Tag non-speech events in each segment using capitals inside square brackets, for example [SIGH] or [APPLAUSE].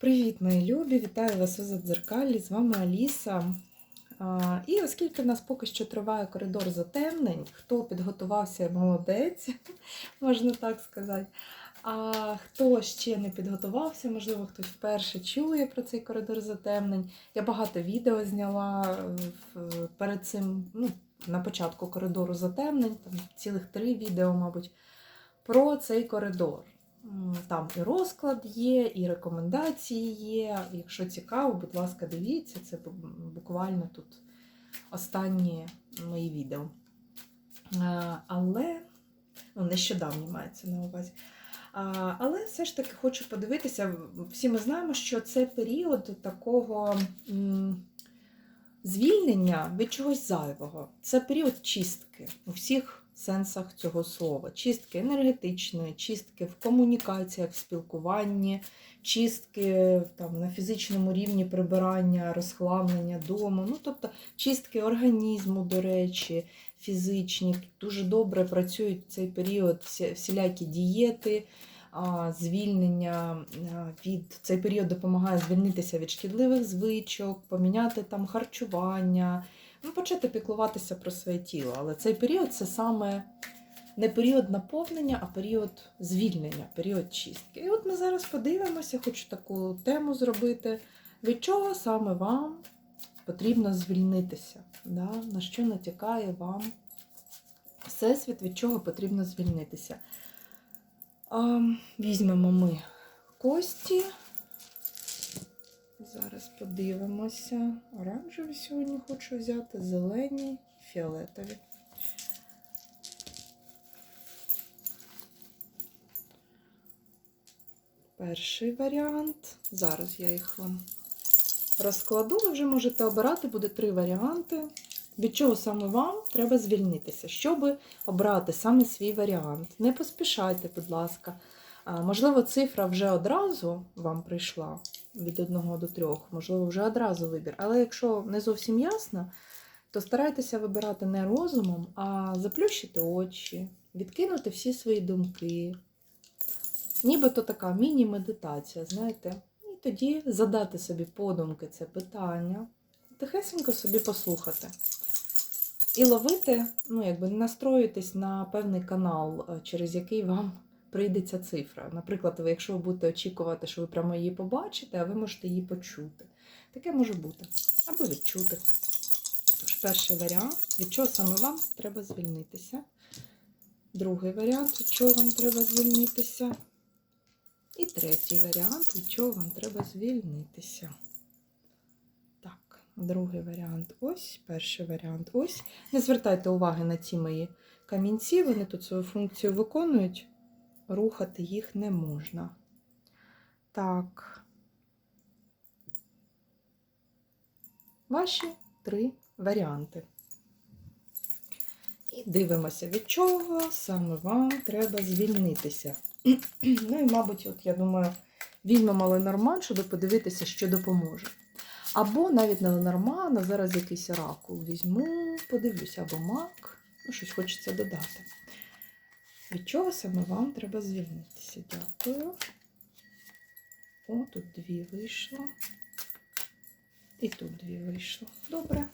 Привіт, мої любі! Вітаю вас у задзеркалі. З вами Аліса. І оскільки в нас поки що триває коридор затемнень, хто підготувався, молодець, [LAUGHS] можна так сказати. А хто ще не підготувався, можливо, хтось вперше чує про цей коридор затемнень. Я багато відео зняла перед цим, ну, на початку коридору затемнень, там цілих три відео, мабуть, про цей коридор. Там і розклад є, і рекомендації є. Якщо цікаво, будь ласка, дивіться, це буквально тут останні мої відео. Але ну, нещодавні мається на увазі. Але все ж таки хочу подивитися. Всі ми знаємо, що це період такого звільнення від чогось зайвого. Це період чистки у всіх сенсах цього слова. Чистки енергетичної, чистки в комунікаціях, в спілкуванні, чистки там, на фізичному рівні прибирання, розхламлення дому. Ну, тобто чистки організму, до речі, фізичні. Дуже добре працюють в цей період всілякі дієти. Звільнення від цей період допомагає звільнитися від шкідливих звичок, поміняти там харчування, ну, почати піклуватися про своє тіло. Але цей період це саме не період наповнення, а період звільнення, період чистки. І от ми зараз подивимося, хочу таку тему зробити. Від чого саме вам потрібно звільнитися? Да? На що натякає вам всесвіт, від чого потрібно звільнитися? А, візьмемо ми кості. Зараз подивимося. Оранжеві сьогодні хочу взяти, зелені, фіолетові. Перший варіант. Зараз я їх вам розкладу. Ви вже можете обирати, буде три варіанти. Від чого саме вам треба звільнитися, щоб обрати саме свій варіант. Не поспішайте, будь ласка. Можливо, цифра вже одразу вам прийшла від 1 до 3, можливо, вже одразу вибір. Але якщо не зовсім ясно, то старайтеся вибирати не розумом, а заплющити очі, відкинути всі свої думки. Нібито така міні-медитація, знаєте, і тоді задати собі подумки це питання, тихесенько собі послухати. І ловити, ну, якби настроїтись на певний канал, е, через який вам прийдеться цифра. Наприклад, ви, якщо ви будете очікувати, що ви прямо її побачите, а ви можете її почути. Таке може бути. Або відчути. Тож, перший варіант, від чого саме вам треба звільнитися. Другий варіант, від чого вам треба звільнитися. І третій варіант, від чого вам треба звільнитися. Так, другий варіант ось, перший варіант ось. Не звертайте уваги на ці мої камінці, вони тут свою функцію виконують. Рухати їх не можна. Так. Ваші три варіанти. І дивимося, від чого саме вам треба звільнитися. [CLEARS THROAT] Ну і, мабуть, от я думаю, візьмемо Ленорман, щоб подивитися, що допоможе. Або навіть Ленорман, а зараз якийсь оракул візьму, подивлюся, або мак. Ну, щось хочеться додати. Від чого саме вам треба звільнитися? Дякую. О, тут дві вийшло. І тут дві вийшло. Добре.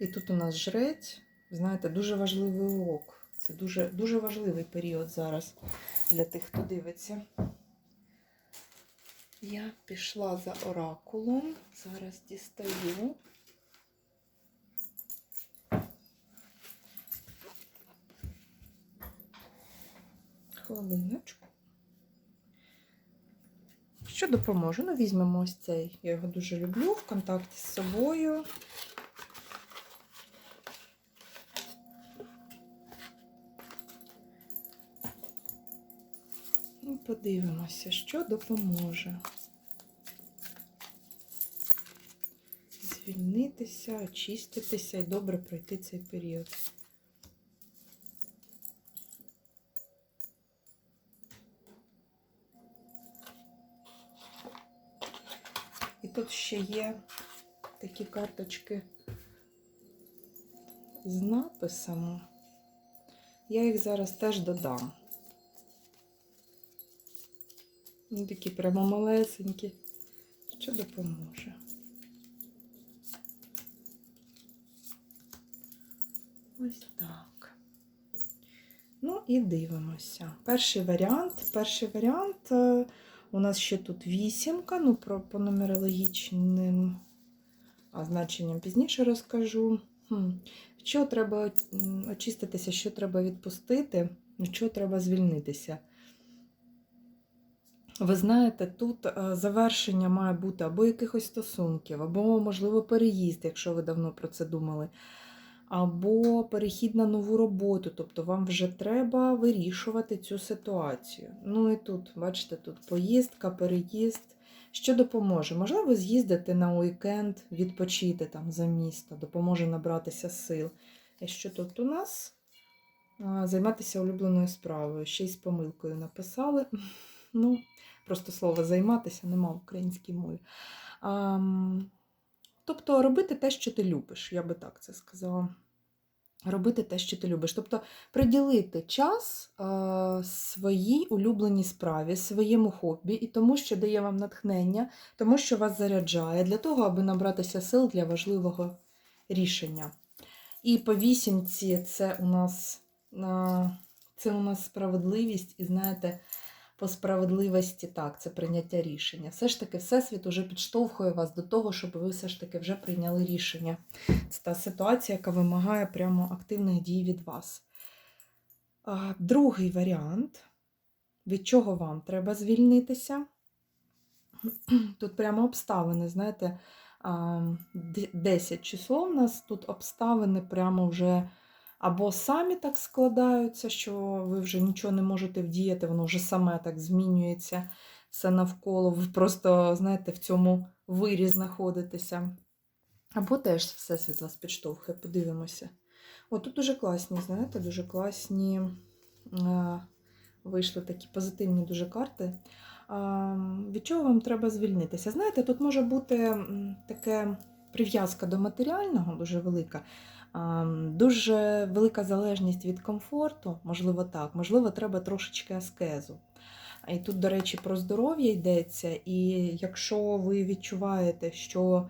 І тут у нас жрець. Знаєте, дуже важливий урок. Це дуже, дуже важливий період зараз для тих, хто дивиться. Я пішла за оракулом. Зараз дістаю. Хвилиночку. Що допоможе? Ну, візьмемо ось цей. Я його дуже люблю в контакті з собою. Ну, подивимося, що допоможе. Звільнитися, очиститися і добре пройти цей період. Тут ще є такі карточки з написами. Я їх зараз теж додам. Ну, такі прямо малесенькі. Що допоможе? Ось так. Ну і дивимося. Перший варіант. Перший варіант. У нас ще тут вісімка, ну про по нумерологічним значенням пізніше розкажу. Що треба очиститися, що треба відпустити, від чого треба звільнитися. Ви знаєте, тут е, завершення має бути або якихось стосунків, або, можливо, переїзд, якщо ви давно про це думали, або перехід на нову роботу. Тобто вам вже треба вирішувати цю ситуацію. Ну і тут, бачите, тут поїздка, переїзд. Що допоможе? Можливо, з'їздити на уікенд, відпочити там за місто, допоможе набратися сил. І що тут у нас? Займатися улюбленою справою. Ще й з помилкою написали. [LAUGHS] Ну, просто слово займатися нема в українській мові. Тобто робити те, що ти любиш, я би так це сказала. Робити те, що ти любиш. Тобто приділити час е, своїй улюбленій справі, своєму хобі і тому, що дає вам натхнення, тому, що вас заряджає, для того, аби набратися сил для важливого рішення. І по вісімці це у нас, е, це у нас справедливість, і знаєте, по справедливості так, це прийняття рішення. Все ж таки, Всесвіт уже підштовхує вас до того, щоб ви все ж таки вже прийняли рішення. Це та ситуація, яка вимагає прямо активних дій від вас. Другий варіант, від чого вам треба звільнитися. Тут прямо обставини, знаєте, 10 число в нас тут обставини прямо вже або самі так складаються, що ви вже нічого не можете вдіяти, воно вже саме так змінюється все навколо. Ви просто, знаєте, в цьому вирі знаходитеся. Або теж Всесвіт вас підштовхує, подивимося. О, тут дуже класні, знаєте, дуже класні е, вийшли такі позитивні дуже карти. А, від чого вам треба звільнитися? Знаєте, тут може бути таке прив'язка до матеріального, дуже велика, дуже велика залежність від комфорту, можливо, так, можливо, треба трошечки аскезу. І тут, до речі, про здоров'я йдеться, і якщо ви відчуваєте, що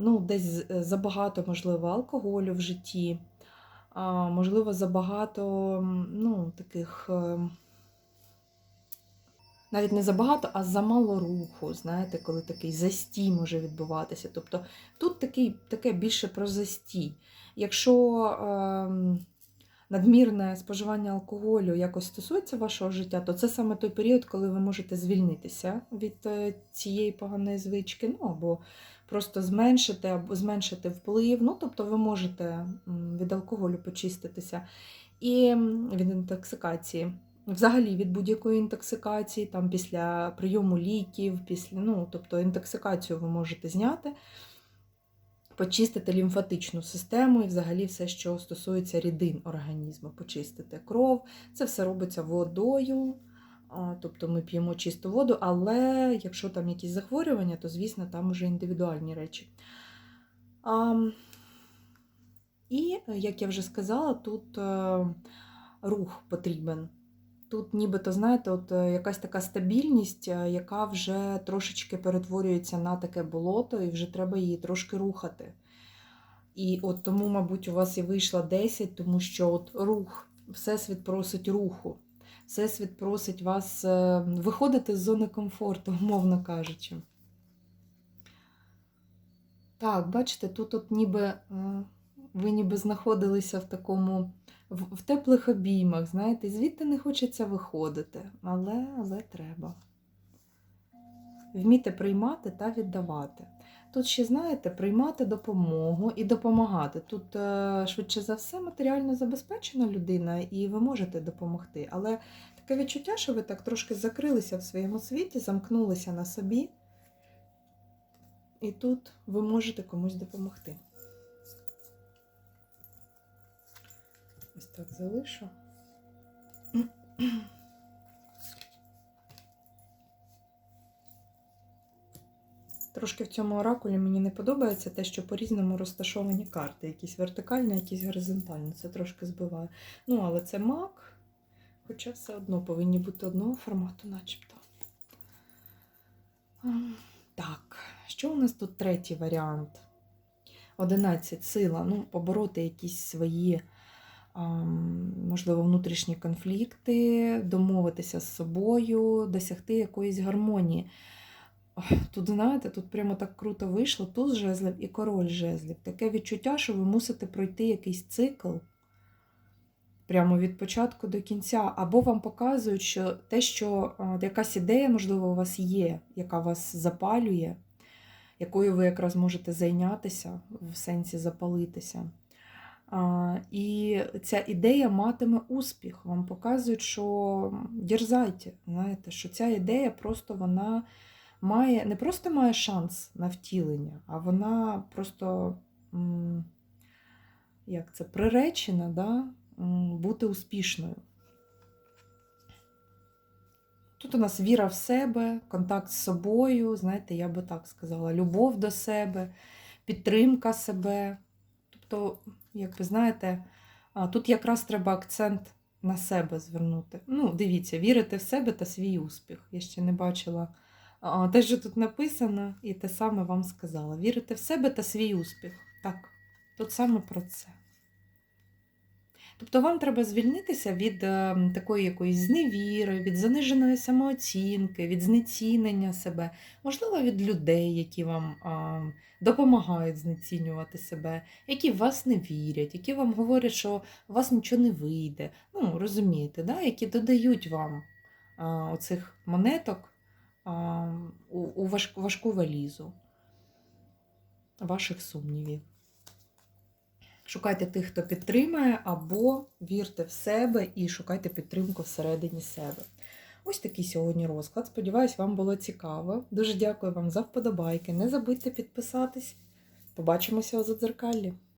ну, десь забагато, можливо, алкоголю в житті, можливо, забагато ну, таких. Е, Навіть не забагато, а замало руху, знаєте, коли такий застій може відбуватися. Тобто тут такий, таке більше про застій. Якщо ем, надмірне споживання алкоголю якось стосується вашого життя, то це саме той період, коли ви можете звільнитися від е, цієї поганої звички, ну або просто зменшити, або зменшити вплив. Ну, тобто ви можете від алкоголю почиститися і від інтоксикації. Взагалі від будь-якої інтоксикації, там після прийому ліків, після, ну, тобто інтоксикацію ви можете зняти, почистити лімфатичну систему і взагалі все, що стосується рідин організму, почистити кров. Це все робиться водою, тобто ми п'ємо чисту воду, але якщо там якісь захворювання, то, звісно, там вже індивідуальні речі. А, і, як я вже сказала, тут е, рух потрібен. Тут нібито, знаєте, от е, якась така стабільність, е, яка вже трошечки перетворюється на таке болото, і вже треба її трошки рухати. І от тому, мабуть, у вас і вийшла 10, тому що от рух, Всесвіт просить руху. Всесвіт просить вас е, виходити з зони комфорту, [LAUGHS] умовно кажучи. Так, бачите, тут от ніби ви ніби знаходилися в такому в, в теплих обіймах, знаєте, звідти не хочеться виходити, але, але треба. Вміти приймати та віддавати. Тут ще, знаєте, приймати допомогу і допомагати. Тут, е, швидше за все, матеріально забезпечена людина, і ви можете допомогти. Але таке відчуття, що ви так трошки закрилися в своєму світі, замкнулися на собі, і тут ви можете комусь допомогти. Так залишу. Трошки в цьому оракулі мені не подобається те, що по-різному розташовані карти. Якісь вертикальні, якісь горизонтальні. Це трошки збиває. Ну, але це мак, хоча все одно повинні бути одного формату, начебто. Так, що у нас тут третій варіант? 11 сила. Ну, побороти якісь свої, можливо, внутрішні конфлікти, домовитися з собою, досягти якоїсь гармонії. Тут, знаєте, тут прямо так круто вийшло. Туз жезлів і король жезлів. Таке відчуття, що ви мусите пройти якийсь цикл прямо від початку до кінця, або вам показують, що те, що якась ідея, можливо, у вас є, яка вас запалює, якою ви якраз можете зайнятися, в сенсі запалитися. І ця ідея матиме успіх. Вам показують, що дерзайте, знаєте, що ця ідея просто вона має не просто має шанс на втілення, а вона просто як це, приречена да, бути успішною. Тут у нас віра в себе, контакт з собою, знаєте, я би так сказала, любов до себе, підтримка себе. Тобто, як ви знаєте, тут якраз треба акцент на себе звернути. Ну, дивіться, вірити в себе та свій успіх. Я ще не бачила те, що тут написано, і те саме вам сказала. Вірити в себе та свій успіх. Так, тут саме про це. Тобто вам треба звільнитися від е, такої якоїсь зневіри, від заниженої самооцінки, від знецінення себе, можливо, від людей, які вам допомагають знецінювати себе, які в вас не вірять, які вам говорять, що у вас нічого не вийде. Ну, розумієте, да? які додають вам оцих монеток у, важку валізу ваших сумнівів. Шукайте тих, хто підтримає, або вірте в себе і шукайте підтримку всередині себе. Ось такий сьогодні розклад. Сподіваюсь, вам було цікаво. Дуже дякую вам за вподобайки. Не забудьте підписатись. Побачимося у задзеркаллі.